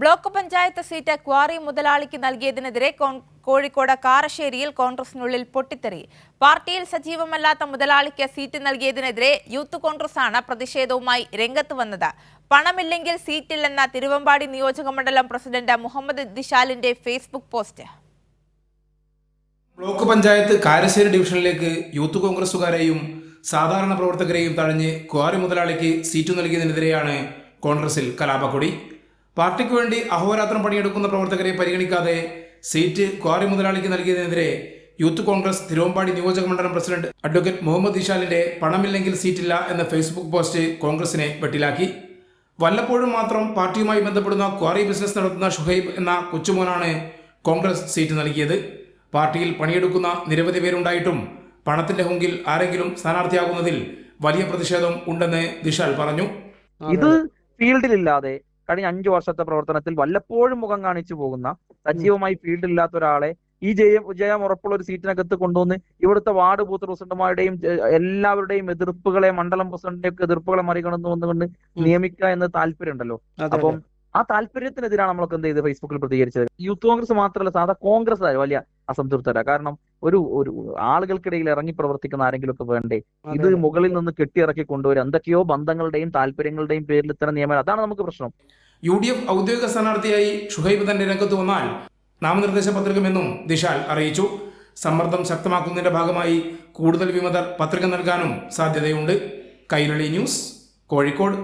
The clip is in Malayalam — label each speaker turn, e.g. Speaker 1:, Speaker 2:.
Speaker 1: ബ്ലോക്ക് പഞ്ചായത്ത് സീറ്റ് ക്വാറി മുതലാളിക്ക് നൽകിയതിനെതിരെ കോഴിക്കോട് കാരശ്ശേരിയിൽ കോൺഗ്രസിനുള്ളിൽ പൊട്ടിത്തെറി. പാർട്ടിയിൽ സജീവമല്ലാത്ത മുതലാളിക്ക് സീറ്റ് നൽകിയതിനെതിരെ യൂത്ത് കോൺഗ്രസ് ആണ് പ്രതിഷേധവുമായി രംഗത്ത് വന്നത്. പണമില്ലെങ്കിൽ സീറ്റില്ലെന്ന തിരുവമ്പാടി നിയോജക മണ്ഡലം president Muhammad ദിശാലിന്റെ Facebook post.
Speaker 2: Block panchayat Karassery ഡിവിഷനിലേക്ക് youth കോൺഗ്രസുകാരെയും സാധാരണ പ്രവർത്തകരെയും തഴഞ്ഞ് ക്വാറി മുതലാളിക്ക് സീറ്റ് നൽകിയതിനെതിരെയാണ് കോൺഗ്രസിൽ കലാപക്കൊടി. പാർട്ടിക്ക് വേണ്ടി അഹോരാത്രം പണിയെടുക്കുന്ന പ്രവർത്തകരെ പരിഗണിക്കാതെ സീറ്റ് ക്വാറി മുതലാളിക്ക് നൽകിയതിനെതിരെ യൂത്ത് കോൺഗ്രസ് തിരുവമ്പാടി നിയോജക മണ്ഡലം പ്രസിഡന്റ് അഡ്വക്കേറ്റ് മുഹമ്മദ് ഇഷാലിന്റെ പണമില്ലെങ്കിൽ സീറ്റില്ല എന്ന ഫേസ്ബുക്ക് പോസ്റ്റ് കോൺഗ്രസിനെ വെട്ടിലാക്കി. വല്ലപ്പോഴും മാത്രം പാർട്ടിയുമായി ബന്ധപ്പെടുന്ന ക്വാറി ബിസിനസ് നടത്തുന്ന ഷുഹൈബ് എന്ന കൊച്ചുമോനാണ് കോൺഗ്രസ് സീറ്റ് നൽകിയത്. പാർട്ടിയിൽ പണിയെടുക്കുന്ന നിരവധി പേരുണ്ടായിട്ടും പണത്തിന്റെ ഹുങ്കിൽ ആരെങ്കിലും സ്ഥാനാർത്ഥിയാകുന്നതിൽ വലിയ പ്രതിഷേധം ഉണ്ടെന്ന് ദിഷാൽ പറഞ്ഞു.
Speaker 3: ഇത് ഫീൽഡിലില്ലാതെ കഴിഞ്ഞ അഞ്ചു വർഷത്തെ പ്രവർത്തനത്തിൽ വല്ലപ്പോഴും മുഖം കാണിച്ചു പോകുന്ന സജീവമായി ഫീൽഡ് ഇല്ലാത്ത ഒരാളെ ഈ ജയം ജയം ഉറപ്പുള്ള ഒരു സീറ്റിനകത്ത് കൊണ്ടുവന്ന് ഇവിടുത്തെ വാർഡ് ബൂത്ത് പ്രസിഡന്റുമാരുടെയും എല്ലാവരുടെയും എതിർപ്പുകളെ മണ്ഡലം പ്രസിഡന്റിന്റെ ഒക്കെ എതിർപ്പുകളെ മറികടന്നു വന്നുകൊണ്ട് നിയമിക്കുക എന്ന താല്പര്യമുണ്ടല്ലോ. അപ്പം ആ താല്പര്യത്തിനെതിരാണ് നമ്മളൊക്കെ എന്ത് ചെയ്ത് ഫേസ്ബുക്കിൽ പ്രതികരിച്ചത്. യൂത്ത് കോൺഗ്രസ് മാത്രമല്ല സാധാ കോൺഗ്രസ് വലിയ അസംതൃപ്തരാ. കാരണം ഒരു ഒരു ആളുകൾക്കിടയിൽ ഇറങ്ങി പ്രവർത്തിക്കുന്ന ആരെങ്കിലും ഒക്കെ വേണ്ടേ ഇത് മുകളിൽ നിന്ന് കെട്ടിയിറക്കി കൊണ്ടുവരും എന്തൊക്കെയോ ബന്ധങ്ങളുടെയും താല്പര്യങ്ങളുടെയും പേരിൽ ഇത്തരം നിയമനം അതാണ് നമുക്ക് പ്രശ്നം.
Speaker 2: യു ഡി എഫ് ഔദ്യോഗിക സ്ഥാനാർത്ഥിയായി ഷുഹൈബ് തന്റെ രംഗത്ത് വന്നാൽ നാമനിർദ്ദേശ പത്രികമെന്നും ദിശാൽ അറിയിച്ചു. സമ്മർദ്ദം ശക്തമാക്കുന്നതിന്റെ ഭാഗമായി കൂടുതൽ വിമതർ പത്രിക നൽകാനും സാധ്യതയുണ്ട്. കൈരളി ന്യൂസ് കോഴിക്കോട്.